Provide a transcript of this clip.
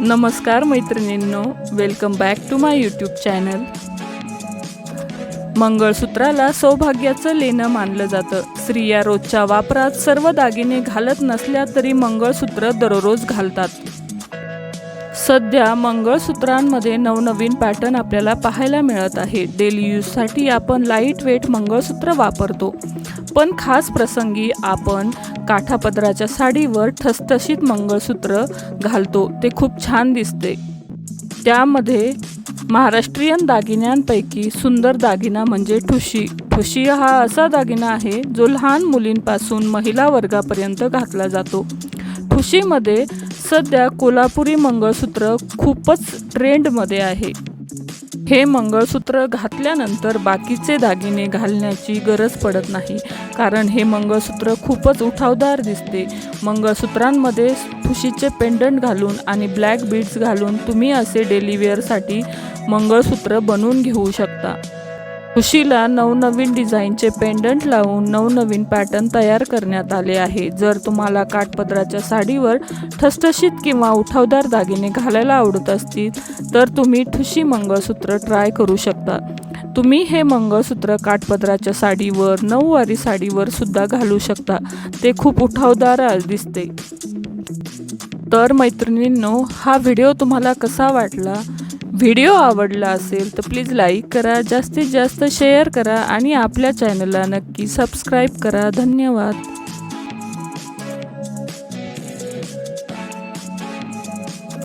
नमस्कार मैत्रिणींनो welcome back to my YouTube channel मंगळसूत्राला सौभाग्याचं लेणं मानलं जातं. स्त्रिया रोजच्या वापरात सर्व दागिने घालत नसल्या तरी मंगळसूत्र दररोज घालतात. सध्या मंगळसूत्रांमध्ये नवनवीन पॅटर्न आपल्याला पाहायला मिळत आहे. डेली यूजसाठी आपण लाइट वेट मंगळसूत्र वापरतो. पण खास प्रसंगी आपण काठापदराच्या साडीवर ठसठशीत मंगळसूत्र घालतो. ते खूप छान दिसते. त्यामध्ये महाराष्ट्रीयन दागिन्यांपैकी सुंदर दागिना म्हणजे ठुशी. ठुशी हा असा दागिना आहे जो लहान मुलींपासून महिला वर्गापर्यंत घातला जातो. ठुशीमध्ये सध्या कोल्हापुरी मंगळसूत्र खूपच ट्रेंडमध्ये आहे. हे मंगळसूत्र घातल्यानंतर बाकीचे दागिने घालण्याची गरज पडत नाही कारण हे मंगळसूत्र खूपच उठावदार दिसते. मंगळसूत्रांमध्ये ठुशीचे पेंडंट घालून आणि ब्लॅक बीड्स घालून तुम्ही असे डेलिवेअरसाठी मंगळसूत्र बनवून घेऊ शकता. खुशीला नवनवीन डिझाईनचे पेंडंट लावून नवनवीन पॅटर्न तयार करण्यात आले आहे. जर तुम्हाला काठपदराच्या साडीवर ठसठशीत किंवा उठावदार दागिने घालायला आवडत असतील तर तुम्ही ठुशी मंगळसूत्र ट्राय करू शकता. तुम्ही हे मंगळसूत्र काठपदराच्या साडीवर नऊवारी साडीवर सुद्धा घालू शकता. ते खूप उठावदार दिसते. तर मैत्रिणींनो हा व्हिडिओ तुम्हाला कसा वाटला? व्हिडिओ आवडला असेल तर प्लीज लाईक करा जास्तीत जास्त शेअर करा आणि आपल्या चॅनलला नक्की सबस्क्राईब करा. धन्यवाद.